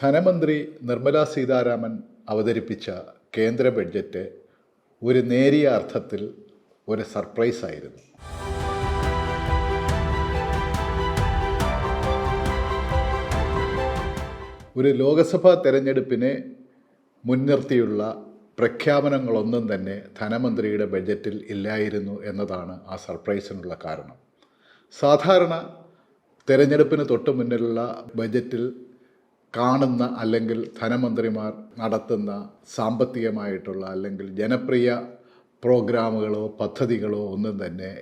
ധനമന്ത്രി നിർമ്മല സീതാരാമൻ അവതരിപ്പിച്ച കേന്ദ്ര ബഡ്ജറ്റ് ഒരു നേരിയ അർത്ഥത്തിൽ ഒരു സർപ്രൈസ് ആയിരുന്നു. ഒരു ലോക്സഭാ തെരഞ്ഞെടുപ്പിനെ മുൻനിർത്തിയുള്ള പ്രഖ്യാപനങ്ങളൊന്നും തന്നെ ധനമന്ത്രിയുടെ ബഡ്ജറ്റിൽ ഇല്ലായിരുന്നു എന്നതാണ് ആ സർപ്രൈസിനുള്ള കാരണം. സാധാരണ തെരഞ്ഞെടുപ്പിന് തൊട്ട് മുന്നിലുള്ള ബഡ്ജറ്റിൽ കാണുന്ന അല്ലെങ്കിൽ ധനമന്ത്രിമാർ നടത്തുന്ന സാമ്പത്തികമായിട്ടുള്ള അല്ലെങ്കിൽ ജനപ്രിയ പ്രോഗ്രാമുകളോ പദ്ധതികളോ ഒന്നും തന്നെ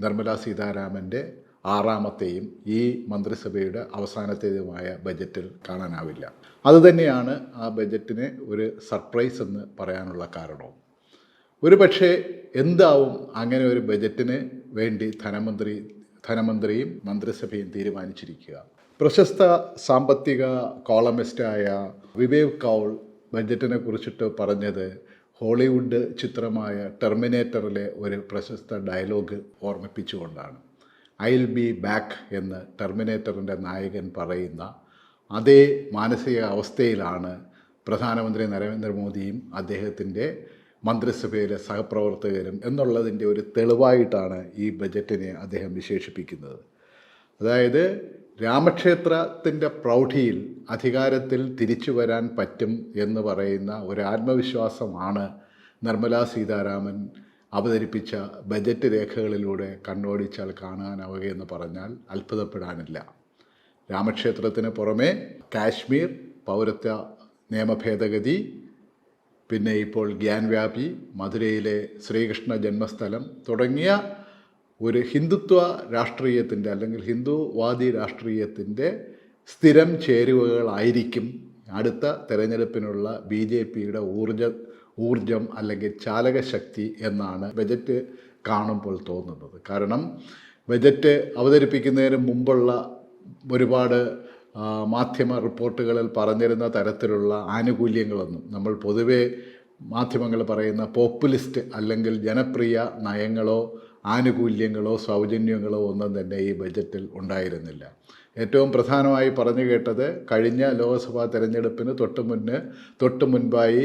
നിർമ്മലാ സീതാരാമന്റെ ആറാമത്തെയും ഈ മന്ത്രിസഭയുടെ അവസാനത്തേതുമായ ബജറ്റിൽ കാണാനാവില്ല. അതുതന്നെയാണ് ആ ബജറ്റിനെ ഒരു സർപ്രൈസ് എന്ന് പറയാനുള്ള കാരണവും. ഒരു പക്ഷേ എന്താവും അങ്ങനെ ഒരു ബജറ്റിന് വേണ്ടി ധനമന്ത്രി ധനമന്ത്രിയും മന്ത്രിസഭയും തീരുമാനിച്ചിരിക്കുക. പ്രശസ്ത സാമ്പത്തിക കോളമിസ്റ്റായ വിവേക് കൗൾ ബജറ്റിനെ കുറിച്ചിട്ട് പറഞ്ഞത് ഹോളിവുഡ് ചിത്രമായ ടെർമിനേറ്ററിലെ ഒരു പ്രശസ്ത ഡയലോഗ് ഓർമ്മിപ്പിച്ചുകൊണ്ടാണ്. ഐ വിൽ ബി ബാക്ക് എന്ന് ടെർമിനേറ്ററിന്റെ നായകൻ പറയുന്ന അതേ മാനസിക അവസ്ഥയിലാണ് പ്രധാനമന്ത്രി നരേന്ദ്രമോദിയും അദ്ദേഹത്തിന്റെ മന്ത്രിസഭയിലെ സഹപ്രവർത്തകരും എന്നുള്ളതിന്റെ ഒരു തെളിവായിട്ടാണ് ഈ ബജറ്റിനെ അദ്ദേഹം വിശേഷിപ്പിക്കുന്നത്. അതായത് രാമക്ഷേത്രത്തിന്റെ പ്രൗഢിയിൽ അധികാരത്തിൽ തിരിച്ചു വരാൻ പറ്റും എന്ന് പറയുന്ന ഒരു ആത്മവിശ്വാസമാണ് നിർമ്മലാ സീതാരാമൻ അവതരിപ്പിച്ച ബജറ്റ് രേഖകളിലൂടെ കണ്ണോടിച്ചാൽ കാണാനാവുകയെന്ന് പറഞ്ഞാൽ അത്ഭുതപ്പെടാനില്ല. രാമക്ഷേത്രത്തിന് പുറമെ കാശ്മീർ പൗരത്വ നിയമ ഭേദഗതി പിന്നെ ഇപ്പോൾ ഗ്യാൻവ്യാപി മധുരയിലെ ശ്രീകൃഷ്ണ ജന്മസ്ഥലം തുടങ്ങിയ ഒരു ഹിന്ദുത്വ രാഷ്ട്രീയത്തിന്റെ അല്ലെങ്കിൽ ഹിന്ദുവാദി രാഷ്ട്രീയത്തിന്റെ സ്ഥിരം ചേരുവകളായിരിക്കും അടുത്ത തെരഞ്ഞെടുപ്പിനുള്ള ബി ജെ പിയുടെ ഊർജ ഊർജം അല്ലെങ്കിൽ ചാലകശക്തി എന്നാണ് ബജറ്റ് കാണുമ്പോൾ തോന്നുന്നത്. കാരണം ബജറ്റ് അവതരിപ്പിക്കുന്നതിന് മുമ്പുള്ള ഒരുപാട് മാധ്യമ റിപ്പോർട്ടുകളിൽ പറഞ്ഞിരുന്ന തരത്തിലുള്ള ആനുകൂല്യങ്ങളൊന്നും നമ്മൾ പൊതുവേ മാധ്യമങ്ങൾ പറയുന്ന പോപ്പുലിസ്റ്റ് അല്ലെങ്കിൽ ജനപ്രിയ നയങ്ങളോ ആനുകൂല്യങ്ങളോ സൗജന്യങ്ങളോ ഒന്നും തന്നെ ഈ ബജറ്റിൽ ഉണ്ടായിരുന്നില്ല. ഏറ്റവും പ്രധാനമായി പറഞ്ഞു കേട്ടത് കഴിഞ്ഞ ലോക്സഭാ തെരഞ്ഞെടുപ്പിന് തൊട്ട് മുന്ന് തൊട്ട് മുൻപായി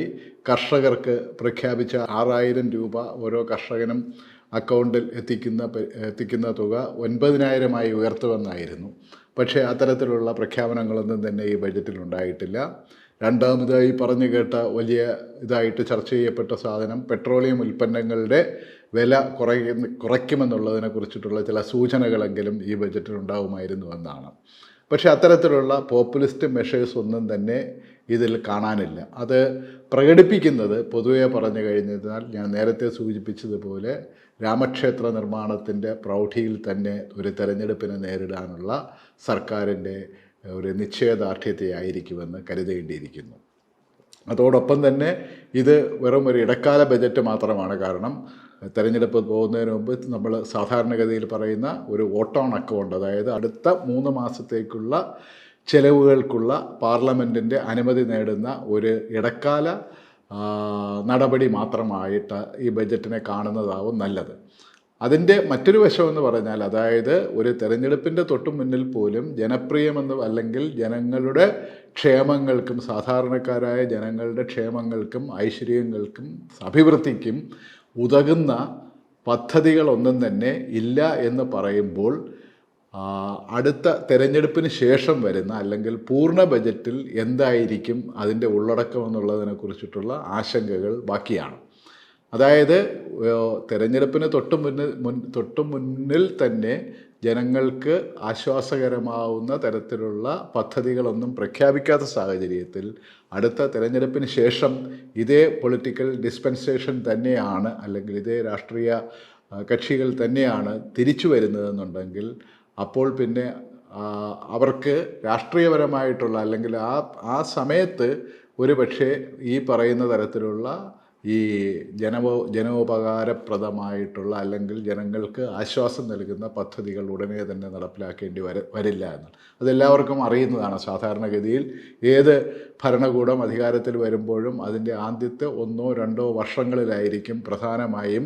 കർഷകർക്ക് പ്രഖ്യാപിച്ച ആറായിരം രൂപ ഓരോ കർഷകനും അക്കൗണ്ടിൽ എത്തിക്കുന്ന എത്തിക്കുന്ന തുക ഒൻപതിനായിരമായി ഉയർത്തുമെന്നായിരുന്നു. പക്ഷേ അത്തരത്തിലുള്ള പ്രഖ്യാപനങ്ങളൊന്നും തന്നെ ഈ ബജറ്റിൽ ഉണ്ടായിട്ടില്ല. രണ്ടാമതായി പറഞ്ഞു കേട്ട വലിയ ഇതായിട്ട് ചർച്ച ചെയ്യപ്പെട്ട സാധനം പെട്രോളിയം ഉൽപ്പന്നങ്ങളുടെ വില കുറയ്ക്കുന്ന കുറയ്ക്കുമെന്നുള്ളതിനെ കുറിച്ചിട്ടുള്ള ചില സൂചനകളെങ്കിലും ഈ ബജറ്റിൽ ഉണ്ടാകുമായിരുന്നു എന്നാണ്. പക്ഷേ അത്തരത്തിലുള്ള പോപ്പുലിസ്റ്റ് മെഷേഴ്സ് ഒന്നും തന്നെ ഇതിൽ കാണാനില്ല. അത് പ്രകടിപ്പിക്കുന്നത് പൊതുവെ പറഞ്ഞു കഴിഞ്ഞാൽ ഞാൻ നേരത്തെ സൂചിപ്പിച്ചതുപോലെ രാമക്ഷേത്ര നിർമ്മാണത്തിന്റെ പ്രൗഢിയിൽ തന്നെ ഒരു തെരഞ്ഞെടുപ്പിനെ നേരിടാനുള്ള സർക്കാരിന്റെ ഒരു നിശ്ചയദാർഢ്യത്തെ ആയിരിക്കുമെന്ന് കരുതേണ്ടിയിരിക്കുന്നു. അതോടൊപ്പം തന്നെ ഇത് വെറും ഒരു ഇടക്കാല ബജറ്റ് മാത്രമാണ്. കാരണം തെരഞ്ഞെടുപ്പ് പോകുന്നതിന് മുമ്പ് നമ്മൾ സാധാരണഗതിയിൽ പറയുന്ന ഒരു വോട്ട് ഓൺ അക്കൗണ്ട് അതായത് അടുത്ത മൂന്ന് മാസത്തേക്കുള്ള ചെലവുകൾക്കുള്ള പാർലമെന്റിന്റെ അനുമതി നേടുന്ന ഒരു ഇടക്കാല നടപടി മാത്രമായിട്ട് ഈ ബജറ്റിനെ കാണുന്നതാവും നല്ലത്. അതിന്റെ മറ്റൊരു വശമെന്ന് പറഞ്ഞാൽ അതായത് ഒരു തെരഞ്ഞെടുപ്പിന്റെ തൊട്ടു മുന്നിൽ പോലും ജനപ്രിയമെന്ന് അല്ലെങ്കിൽ ജനങ്ങളുടെ ക്ഷേമങ്ങൾക്കും സാധാരണക്കാരായ ജനങ്ങളുടെ ക്ഷേമങ്ങൾക്കും ഐശ്വര്യങ്ങൾക്കും അഭിവൃദ്ധിക്കും ഉതകുന്ന പദ്ധതികളൊന്നും തന്നെ ഇല്ല എന്ന് പറയുമ്പോൾ അടുത്ത തെരഞ്ഞെടുപ്പിന് ശേഷം വരുന്ന അല്ലെങ്കിൽ പൂർണ ബജറ്റിൽ എന്തായിരിക്കും അതിന്റെ ഉള്ളടക്കം എന്നുള്ളതിനെ കുറിച്ചിട്ടുള്ള ആശങ്കകൾ ബാക്കിയാണ്. അതായത് തിരഞ്ഞെടുപ്പിന് തൊട്ട് മുന്നിൽ മുൻ തൊട്ട് മുന്നിൽ തന്നെ ജനങ്ങൾക്ക് ആശ്വാസകരമാവുന്ന തരത്തിലുള്ള പദ്ധതികളൊന്നും പ്രഖ്യാപിക്കാത്ത സാഹചര്യത്തിൽ അടുത്ത തിരഞ്ഞെടുപ്പിന് ശേഷം ഇതേ പൊളിറ്റിക്കൽ ഡിസ്പെൻസേഷൻ തന്നെയാണ് അല്ലെങ്കിൽ ഇതേ രാഷ്ട്രീയ കക്ഷികൾ തന്നെയാണ് തിരിച്ചു വരുന്നതെന്നുണ്ടെങ്കിൽ അപ്പോൾ പിന്നെ അവർക്ക് രാഷ്ട്രീയപരമായിട്ടുള്ള അല്ലെങ്കിൽ ആ ആ സമയത്ത് ഒരു പക്ഷേ ഈ പറയുന്ന തരത്തിലുള്ള ഈ ജനവോ ജനോപകാരപ്രദമായിട്ടുള്ള അല്ലെങ്കിൽ ജനങ്ങൾക്ക് ആശ്വാസം നൽകുന്ന പദ്ധതികൾ ഉടനെ തന്നെ നടപ്പിലാക്കേണ്ടി വര വരില്ല എന്ന്. അതെല്ലാവർക്കും അറിയുന്നതാണ് സാധാരണഗതിയിൽ ഏത് ഭരണകൂടം അധികാരത്തിൽ വരുമ്പോഴും അതിന്റെ ആദ്യത്തെ ഒന്നോ രണ്ടോ വർഷങ്ങളിലായിരിക്കും പ്രധാനമായും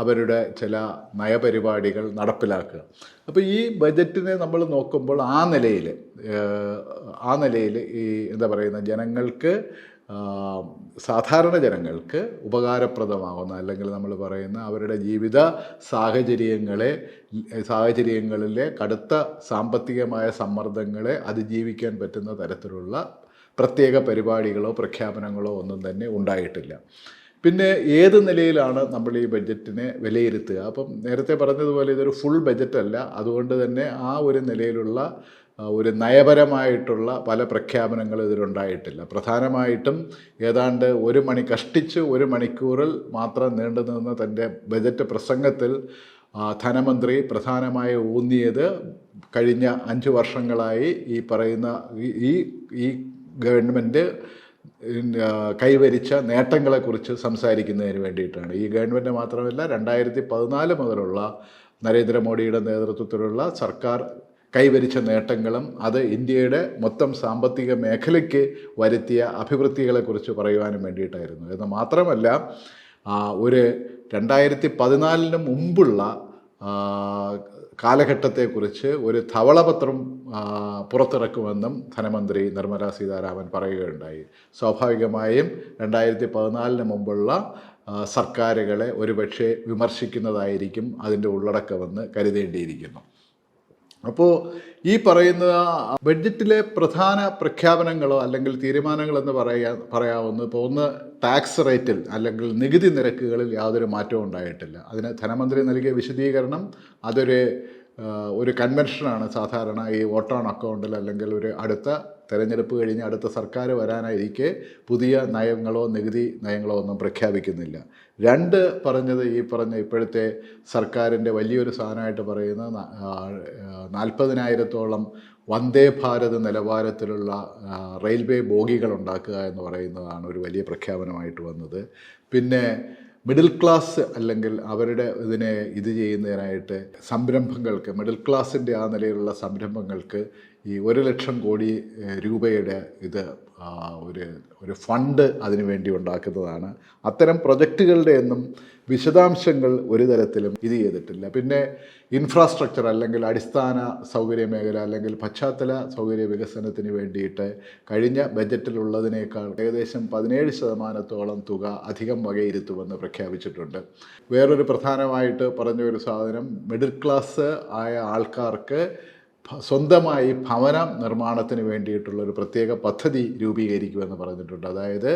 അവരുടെ ചില നയപരിപാടികൾ നടപ്പിലാക്കുക. അപ്പോൾ ഈ ബജറ്റിനെ നമ്മൾ നോക്കുമ്പോൾ ആ നിലയിൽ ആ നിലയിൽ ഈ എന്താ പറയുന്ന ജനങ്ങൾക്ക് സാധാരണ ജനങ്ങൾക്ക് ഉപകാരപ്രദമാകുന്ന അല്ലെങ്കിൽ നമ്മൾ പറയുന്ന അവരുടെ ജീവിത സാഹചര്യങ്ങളെ സാഹചര്യങ്ങളിലെ കടുത്ത സാമ്പത്തികമായ സമ്മർദ്ദങ്ങളെ അതിജീവിക്കാൻ പറ്റുന്ന തരത്തിലുള്ള പ്രത്യേക പരിപാടികളോ പ്രഖ്യാപനങ്ങളോ ഒന്നും തന്നെ ഉണ്ടായിട്ടില്ല. പിന്നെ ഏത് നിലയിലാണ് നമ്മൾ ഈ ബഡ്ജറ്റിനെ വിലയിരുത്തുക? അപ്പം നേരത്തെ പറഞ്ഞതുപോലെ ഇതൊരു ഫുൾ ബഡ്ജറ്റ് അല്ല അതുകൊണ്ട് തന്നെ ആ ഒരു നിലയിലുള്ള ഒരു നയപരമായിട്ടുള്ള പല പ്രഖ്യാപനങ്ങളും ഇതിലുണ്ടായിട്ടില്ല. പ്രധാനമായിട്ടും ഏതാണ്ട് ഒരു മണി കഷ്ടിച്ച് ഒരു മണിക്കൂറിൽ മാത്രം നീണ്ടു നിന്ന തന്റെ ബജറ്റ് പ്രസംഗത്തിൽ ധനമന്ത്രി പ്രധാനമായി ഊന്നിയത് കഴിഞ്ഞ അഞ്ച് വർഷങ്ങളായി ഈ പറയുന്ന ഈ- ഈ ഗവൺമെന്റ് കൈവരിച്ച നേട്ടങ്ങളെക്കുറിച്ച് സംസാരിക്കുന്നതിന് വേണ്ടിയിട്ടാണ്. ഈ ഗവൺമെന്റ് മാത്രമല്ല രണ്ടായിരത്തി പതിനാല് മുതലുള്ള നരേന്ദ്രമോദിയുടെ നേതൃത്വത്തിലുള്ള സർക്കാർ കൈവരിച്ച നേട്ടങ്ങളും അത് ഇന്ത്യയുടെ മൊത്തം സാമ്പത്തിക മേഖലയ്ക്ക് വരുത്തിയ അഭിവൃദ്ധികളെക്കുറിച്ച് പറയുവാനും വേണ്ടിയിട്ടായിരുന്നു. എന്ന് മാത്രമല്ല ഒരു രണ്ടായിരത്തി പതിനാലിന് മുമ്പുള്ള കാലഘട്ടത്തെക്കുറിച്ച് ഒരു ധവളപത്രം പുറത്തിറക്കുമെന്നും ധനമന്ത്രി നിർമ്മല സീതാരാമൻ പറയുകയുണ്ടായി. സ്വാഭാവികമായും രണ്ടായിരത്തി പതിനാലിന് മുമ്പുള്ള സർക്കാരുകളെ ഒരുപക്ഷെ വിമർശിക്കുന്നതായിരിക്കും അതിന്റെ ഉള്ളടക്കമെന്ന് കരുതേണ്ടിയിരിക്കുന്നു. അപ്പോൾ ഈ പറയുന്ന ബഡ്ജറ്റിലെ പ്രധാന പ്രഖ്യാപനങ്ങളോ അല്ലെങ്കിൽ തീരുമാനങ്ങളോ എന്ന് പറയാ പറയാവുന്ന ഇപ്പോൾ ഒന്ന് ടാക്സ് റേറ്റിൽ അല്ലെങ്കിൽ നികുതി നിരക്കുകളിൽ യാതൊരു മാറ്റവും ഉണ്ടായിട്ടില്ല. അതിന് ധനമന്ത്രി നൽകിയ വിശദീകരണം അതൊരു ഒരു കൺവെൻഷനാണ് സാധാരണ ഈ വോട്ട് ഓൺ അക്കൗണ്ടിൽ അല്ലെങ്കിൽ ഒരു അടുത്ത തെരഞ്ഞെടുപ്പ് കഴിഞ്ഞ് അടുത്ത സർക്കാർ വരാനായിരിക്കെ പുതിയ നയങ്ങളോ നികുതി നയങ്ങളോ ഒന്നും പ്രഖ്യാപിക്കുന്നില്ല. രണ്ട് പറഞ്ഞത് ഈ പറഞ്ഞ ഇപ്പോഴത്തെ സർക്കാരിന്റെ വലിയൊരു സാധനമായിട്ട് പറയുന്ന നാൽപ്പതിനായിരത്തോളം വന്ദേ ഭാരത് നിലവാരത്തിലുള്ള റെയിൽവേ ബോഗികൾ ഉണ്ടാക്കുക എന്ന് പറയുന്നതാണ് ഒരു വലിയ പ്രഖ്യാപനമായിട്ട് വന്നത്. പിന്നെ മിഡിൽ ക്ലാസ് അല്ലെങ്കിൽ അവരുടെ ഇതിനെ ഇത് ചെയ്യുന്നതിനായിട്ട് സംരംഭങ്ങൾക്ക് മിഡിൽ ക്ലാസ്സിന്റെ ആ നിലയിലുള്ള സംരംഭങ്ങൾക്ക് ഈ ഒരു ലക്ഷം കോടി രൂപയുടെ ഇത് ഒരു ഒരു ഫണ്ട് അതിനു വേണ്ടി ഉണ്ടാക്കുന്നതാണ്. അത്തരം പ്രൊജക്റ്റുകളുടെ ഒന്നും വിശദാംശങ്ങൾ ഒരു തരത്തിലും ഇത് ചെയ്തിട്ടില്ല. പിന്നെ ഇൻഫ്രാസ്ട്രക്ചർ അല്ലെങ്കിൽ അടിസ്ഥാന സൗകര്യ മേഖല അല്ലെങ്കിൽ പശ്ചാത്തല സൗകര്യ വികസനത്തിന് വേണ്ടിയിട്ട് കഴിഞ്ഞ ബജറ്റിലുള്ളതിനേക്കാൾ ഏകദേശം പതിനേഴ് ശതമാനത്തോളം തുക അധികം വകയിരുത്തുമെന്ന് പ്രഖ്യാപിച്ചിട്ടുണ്ട്. വേറൊരു പ്രധാനമായിട്ട് പറഞ്ഞ ഒരു സാധനം മിഡിൽ ക്ലാസ് ആയ ആൾക്കാർക്ക് സ്വന്തമായി ഭവന നിർമ്മാണത്തിന് വേണ്ടിയിട്ടുള്ള ഒരു പ്രത്യേക പദ്ധതി രൂപീകരിക്കുമെന്ന് പറഞ്ഞിട്ടുണ്ട്. അതായത്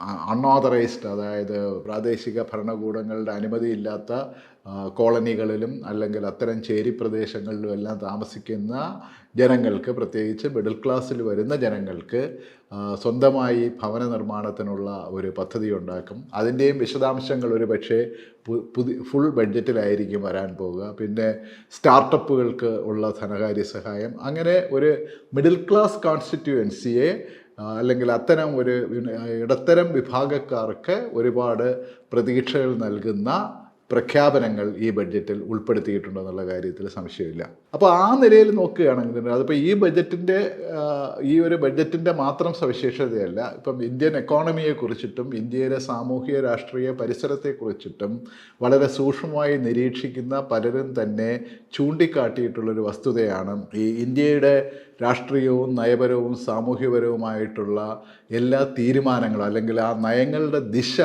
അൺഓതറൈസ്ഡ് അതായത് പ്രാദേശിക ഭരണകൂടങ്ങളുടെ അനുമതിയില്ലാത്ത കോളനികളിലും അല്ലെങ്കിൽ അത്തരം ചേരി പ്രദേശങ്ങളിലും എല്ലാം താമസിക്കുന്ന ജനങ്ങൾക്ക് പ്രത്യേകിച്ച് മിഡിൽ ക്ലാസ്സിൽ വരുന്ന ജനങ്ങൾക്ക് സ്വന്തമായി ഭവന നിർമ്മാണത്തിനുള്ള ഒരു പദ്ധതി ഉണ്ടാക്കും. അതിന്റെയും വിശദാംശങ്ങൾ ഒരു പക്ഷേ പുതിയ ഫുൾ ബഡ്ജറ്റിലായിരിക്കും വരാൻ പോവുക. പിന്നെ സ്റ്റാർട്ടപ്പുകൾക്ക് ഉള്ള ധനകാര്യ സഹായം. അങ്ങനെ ഒരു മിഡിൽ ക്ലാസ് കോൺസ്റ്റിറ്റ്യുവൻസിയെ അല്ലെങ്കിൽ അത്തരം ഒരു ഇടത്തരം വിഭാഗക്കാർക്ക് ഒരുപാട് പ്രതീക്ഷകൾ നൽകുന്ന പ്രഖ്യാപനങ്ങൾ ഈ ബഡ്ജറ്റിൽ ഉൾപ്പെടുത്തിയിട്ടുണ്ടെന്നുള്ള കാര്യത്തിൽ സംശയമില്ല. അപ്പോൾ ആ നിലയിൽ നോക്കുകയാണെങ്കിൽ അതിപ്പോൾ ഈ ബഡ്ജറ്റിന്റെ ഈ ഒരു ബഡ്ജറ്റിന്റെ മാത്രം സവിശേഷതയല്ല. ഇപ്പം ഇന്ത്യൻ എക്കോണമിയെക്കുറിച്ചിട്ടും ഇന്ത്യയിലെ സാമൂഹിക രാഷ്ട്രീയ പരിസരത്തെക്കുറിച്ചിട്ടും വളരെ സൂക്ഷ്മമായി നിരീക്ഷിക്കുന്ന പലരും തന്നെ ചൂണ്ടിക്കാട്ടിയിട്ടുള്ളൊരു വസ്തുതയാണ് ഈ ഇന്ത്യയുടെ രാഷ്ട്രീയവും നയപരവും സാമൂഹ്യപരവുമായിട്ടുള്ള എല്ലാ തീരുമാനങ്ങളും അല്ലെങ്കിൽ ആ നയങ്ങളുടെ ദിശ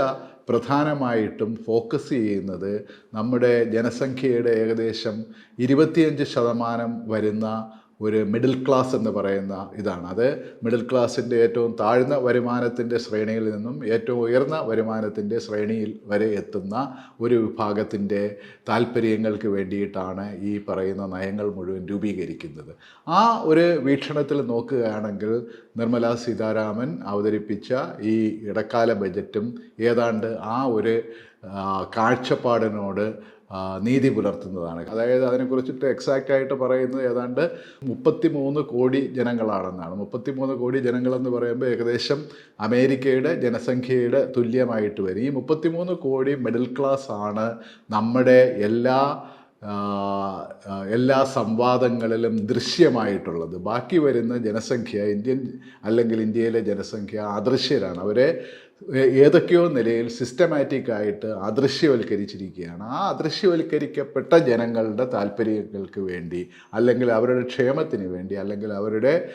പ്രധാനമായിട്ടും ഫോക്കസ് ചെയ്യുന്നത് നമ്മുടെ ജനസംഖ്യയുടെ ഏകദേശം ഇരുപത്തിയഞ്ച് ശതമാനം വരുന്ന ഒരു മിഡിൽ ക്ലാസ് എന്ന് പറയുന്ന ഇതാണ്. അത് മിഡിൽ ക്ലാസ്സിന്റെ ഏറ്റവും താഴ്ന്ന വരുമാനത്തിന്റെ ശ്രേണിയിൽ നിന്നും ഏറ്റവും ഉയർന്ന വരുമാനത്തിന്റെ ശ്രേണിയിൽ വരെ എത്തുന്ന ഒരു വിഭാഗത്തിന്റെ താല്പര്യങ്ങൾക്ക് വേണ്ടിയിട്ടാണ് ഈ പറയുന്ന നയങ്ങൾ മുഴുവൻ രൂപീകരിക്കുന്നത്. ആ ഒരു വീക്ഷണത്തിൽ നോക്കുകയാണെങ്കിൽ നിർമ്മല സീതാരാമൻ അവതരിപ്പിച്ച ഈ ഇടക്കാല ബജറ്റും ഏതാണ്ട് ആ ഒരു കാഴ്ചപ്പാടിനോട് നീതി പുലർത്തുന്നതാണ്. അതായത് അതിനെക്കുറിച്ചിട്ട് എക്സാക്റ്റ് ആയിട്ട് പറയുന്നത് ഏതാണ്ട് മുപ്പത്തി മൂന്ന് കോടി ജനങ്ങളാണെന്നാണ്. മുപ്പത്തി മൂന്ന് കോടി ജനങ്ങളെന്ന് പറയുമ്പോൾ ഏകദേശം അമേരിക്കയുടെ ജനസംഖ്യയുടെ തുല്യമായിട്ട് വരും. ഈ മുപ്പത്തി മൂന്ന് കോടി മിഡിൽ ക്ലാസ് ആണ് നമ്മുടെ എല്ലാ എല്ലാ സംവാദങ്ങളിലും ദൃശ്യമായിട്ടുള്ളത്. ബാക്കി വരുന്ന ജനസംഖ്യ ഇന്ത്യൻ അല്ലെങ്കിൽ ഇന്ത്യയിലെ ജനസംഖ്യ അദൃശ്യരാണ്. അവരെ ഏതൊക്കെയോ നിലയിൽ സിസ്റ്റമാറ്റിക് ആയിട്ട് അദൃശ്യവൽക്കരിച്ചിരിക്കുകയാണ്. ആ അദൃശ്യവൽക്കരിക്കപ്പെട്ട ജനങ്ങളുടെ താല്പര്യങ്ങൾക്ക് വേണ്ടി അല്ലെങ്കിൽ അവരുടെ ക്ഷേമത്തിന് വേണ്ടി അല്ലെങ്കിൽ അവരുടെ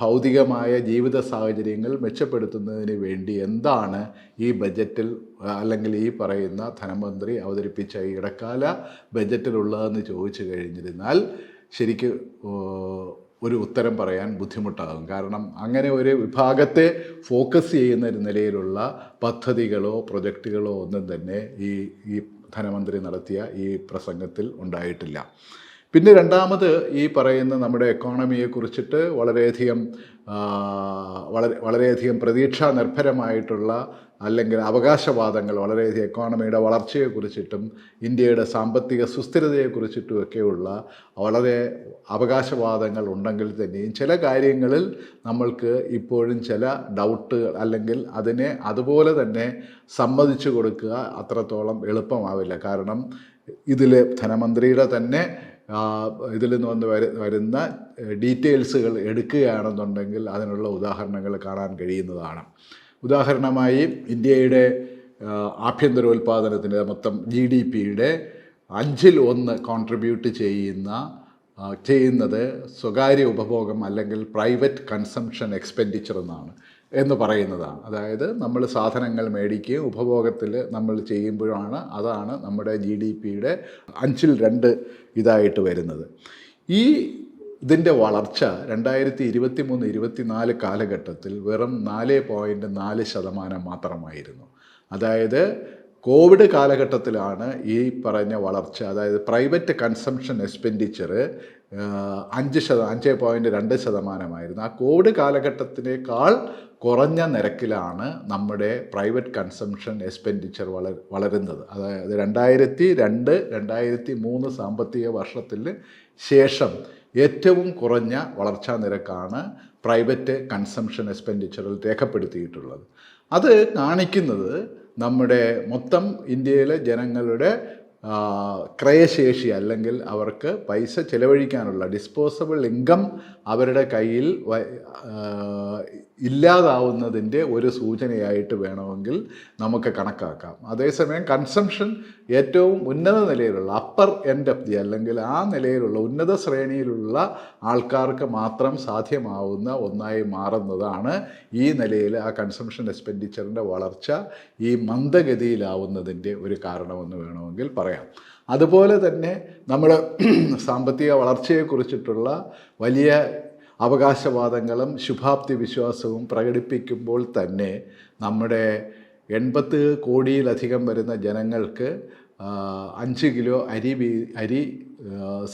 ഭൗതികമായ ജീവിത സാഹചര്യങ്ങൾ മെച്ചപ്പെടുത്തുന്നതിന് വേണ്ടി എന്താണ് ഈ ബജറ്റിൽ അല്ലെങ്കിൽ ഈ പറയുന്ന ധനമന്ത്രി അവതരിപ്പിച്ച ഈ ഇടക്കാല ബജറ്റിലുള്ളതെന്ന് ചോദിച്ചു കഴിഞ്ഞിരുന്നാൽ ശരിക്ക് ഒരു ഉത്തരം പറയാൻ ബുദ്ധിമുട്ടാകും. കാരണം അങ്ങനെ ഒരു വിഭാഗത്തെ ഫോക്കസ് ചെയ്യുന്ന ഒരു നിലയിലുള്ള പദ്ധതികളോ പ്രൊജക്റ്റുകളോ ഒന്നും തന്നെ ഈ ഈ ധനമന്ത്രി നടത്തിയ ഈ പ്രസംഗത്തിൽ ഉണ്ടായിട്ടില്ല. പിന്നെ രണ്ടാമത് ഈ പറയുന്ന നമ്മുടെ എക്കോണമിയെ കുറിച്ചിട്ട് വളരെയധികം വളരെ വളരെയധികം പ്രതീക്ഷാ നിർഭരമായിട്ടുള്ള അല്ലെങ്കിൽ അവകാശവാദങ്ങൾ വളരെയധികം എക്കോണമിയുടെ വളർച്ചയെക്കുറിച്ചിട്ടും ഇന്ത്യയുടെ സാമ്പത്തിക സുസ്ഥിരതയെക്കുറിച്ചിട്ടുമൊക്കെയുള്ള വളരെ അവകാശവാദങ്ങൾ ഉണ്ടെങ്കിൽ തന്നെയും ചില കാര്യങ്ങളിൽ നമ്മൾക്ക് ഇപ്പോഴും ചില ഡൗട്ടുകൾ അല്ലെങ്കിൽ അതിനെ അതുപോലെ തന്നെ സമ്മതിച്ചു കൊടുക്കുക അത്രത്തോളം എളുപ്പമാവില്ല. കാരണം ഇതിൽ ധനമന്ത്രിയുടെ തന്നെ ഇതിൽ നിന്ന് വന്ന് വര വരുന്ന ഡീറ്റെയിൽസുകൾ എടുക്കുകയാണെന്നുണ്ടെങ്കിൽ അതിനുള്ള ഉദാഹരണങ്ങൾ കാണാൻ കഴിയുന്നതാണ്. ഉദാഹരണമായി ഇന്ത്യയുടെ ആഭ്യന്തര ആഭ്യന്തരോൽപാദനത്തിന്റെ മൊത്തം ജി ഡി പിയുടെ അഞ്ചിൽ ഒന്ന് കോൺട്രിബ്യൂട്ട് ചെയ്യുന്ന ചെയ്യുന്നത് സ്വകാര്യ ഉപഭോഗം അല്ലെങ്കിൽ പ്രൈവറ്റ് കൺസംഷൻ എക്സ്പെൻഡിച്ചർ എന്നാണ് എന്ന് പറയുന്നതാണ്. അതായത് നമ്മൾ സാധനങ്ങൾ മേടിക്കുകയും ഉപഭോഗത്തിൽ നമ്മൾ ചെയ്യുമ്പോഴാണ് അതാണ് നമ്മുടെ ജി ഡി പിയുടെ അഞ്ചിൽ രണ്ട് ഇതായിട്ട് വരുന്നത്. ഈ ഇതിന്റെ വളർച്ച രണ്ടായിരത്തി ഇരുപത്തി മൂന്ന് ഇരുപത്തിനാല് കാലഘട്ടത്തിൽ വെറും നാല് പോയിന്റ് നാല് ശതമാനം മാത്രമായിരുന്നു. അതായത് കോവിഡ് കാലഘട്ടത്തിലാണ് ഈ പറഞ്ഞ വളർച്ച അതായത് പ്രൈവറ്റ് കൺസംഷൻ എക്സ്പെൻഡിച്ചർ അഞ്ച് ശത അഞ്ച് പോയിന്റ് രണ്ട് ശതമാനമായിരുന്നു. ആ കോവിഡ് കാലഘട്ടത്തിനേക്കാൾ കുറഞ്ഞ നിരക്കിലാണ് നമ്മുടെ പ്രൈവറ്റ് കൺസംഷൻ എക്സ്പെൻഡിച്ചർ വള വളരുന്നത്. അതായത് രണ്ടായിരത്തി രണ്ട് രണ്ടായിരത്തി മൂന്ന് സാമ്പത്തിക വർഷത്തിൽ ശേഷം ഏറ്റവും കുറഞ്ഞ വളർച്ചാ നിരക്കാണ് പ്രൈവറ്റ് കൺസംഷൻ എക്സ്പെൻഡിച്ചറിൽ രേഖപ്പെടുത്തിയിട്ടുള്ളത്. അത് കാണിക്കുന്നത് നമ്മുടെ മൊത്തം ഇന്ത്യയിലെ ജനങ്ങളുടെ ക്രയശേഷി അല്ലെങ്കിൽ അവർക്ക് പൈസ ചെലവഴിക്കാനുള്ള ഡിസ്പോസബിൾ ഇൻകം അവരുടെ കയ്യിൽ ഇല്ലാതാവുന്നതിന്റെ ഒരു സൂചനയായിട്ട് വേണമെങ്കിൽ നമുക്ക് കണക്കാക്കാം. അതേസമയം കൺസംഷൻ ഏറ്റവും ഉന്നത നിലയിലുള്ള അപ്പർ എൻഡ് ഓഫ് ദി അല്ലെങ്കിൽ ആ നിലയിലുള്ള ഉന്നത ശ്രേണിയിലുള്ള ആൾക്കാർക്ക് മാത്രം സാധ്യമാവുന്ന ഒന്നായി മാറുന്നതാണ് ഈ നിലയിൽ ആ കൺസംഷൻ എക്സ്പെൻഡിച്ചറിന്റെ വളർച്ച ഈ മന്ദഗതിയിലാവുന്നതിന്റെ ഒരു കാരണമെന്ന് വേണമെങ്കിൽ പറയാം. അതുപോലെ തന്നെ നമ്മൾ സാമ്പത്തിക വളർച്ചയെക്കുറിച്ചിട്ടുള്ള വലിയ അവകാശവാദങ്ങളും ശുഭാപ്തി വിശ്വാസവും പ്രകടിപ്പിക്കുമ്പോൾ തന്നെ നമ്മുടെ എൺപത് കോടിയിലധികം വരുന്ന ജനങ്ങൾക്ക് അഞ്ച് കിലോ അരി അരി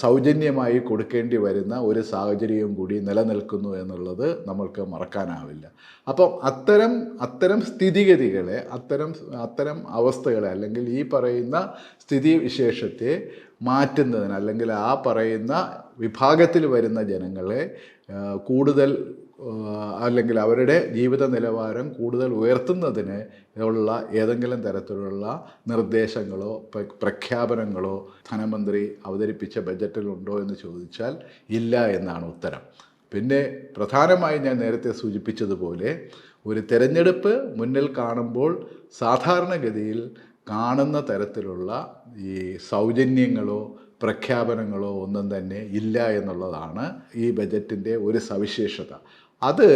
സൗജന്യമായി കൊടുക്കേണ്ടി വരുന്ന ഒരു സാഹചര്യവും കൂടി നിലനിൽക്കുന്നു എന്നുള്ളത് നമ്മൾക്ക് മറക്കാനാവില്ല. അപ്പം അത്തരം അത്തരം സ്ഥിതിഗതികളെ അത്തരം അത്തരം അവസ്ഥകളെ അല്ലെങ്കിൽ ഈ പറയുന്ന സ്ഥിതി വിശേഷത്തെ മാറ്റുന്നതിന് അല്ലെങ്കിൽ ആ പറയുന്ന വിഭാഗത്തിൽ വരുന്ന ജനങ്ങളെ കൂടുതൽ അല്ലെങ്കിൽ അവരുടെ ജീവിത നിലവാരം കൂടുതൽ ഉയർത്തുന്നതിന് ഉള്ള ഏതെങ്കിലും തരത്തിലുള്ള നിർദ്ദേശങ്ങളോ പ്രഖ്യാപനങ്ങളോ ധനമന്ത്രി അവതരിപ്പിച്ച ബജറ്റിലുണ്ടോ എന്ന് ചോദിച്ചാൽ ഇല്ല എന്നാണ് ഉത്തരം. പിന്നെ പ്രധാനമായി ഞാൻ നേരത്തെ സൂചിപ്പിച്ചതുപോലെ ഒരു തെരഞ്ഞെടുപ്പ് മുന്നിൽ കാണുമ്പോൾ സാധാരണഗതിയിൽ കാണുന്ന തരത്തിലുള്ള ഈ സൗജന്യങ്ങളോ പ്രഖ്യാപനങ്ങളോ ഒന്നും തന്നെ ഇല്ല എന്നുള്ളതാണ് ഈ ബജറ്റിന്റെ ഒരു സവിശേഷത. അത്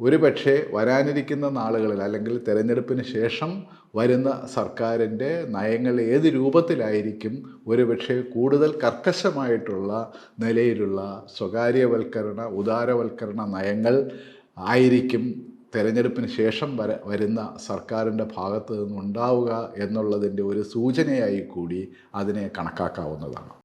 ഒരു പക്ഷേ വരാനിരിക്കുന്ന നാളുകളിൽ അല്ലെങ്കിൽ തെരഞ്ഞെടുപ്പിന് ശേഷം വരുന്ന സർക്കാരിന്റെ നയങ്ങൾ ഏത് രൂപത്തിലായിരിക്കും ഒരുപക്ഷെ കൂടുതൽ കർക്കശമായിട്ടുള്ള നിലയിലുള്ള സ്വകാര്യവൽക്കരണ ഉദാരവൽക്കരണ നയങ്ങൾ ആയിരിക്കും തെരഞ്ഞെടുപ്പിന് ശേഷം വര വരുന്ന സർക്കാരിന്റെ ഭാഗത്ത് നിന്നുണ്ടാവുക എന്നുള്ളതിന്റെ ഒരു സൂചനയായി കൂടി അതിനെ കണക്കാക്കാവുന്നതാണ്.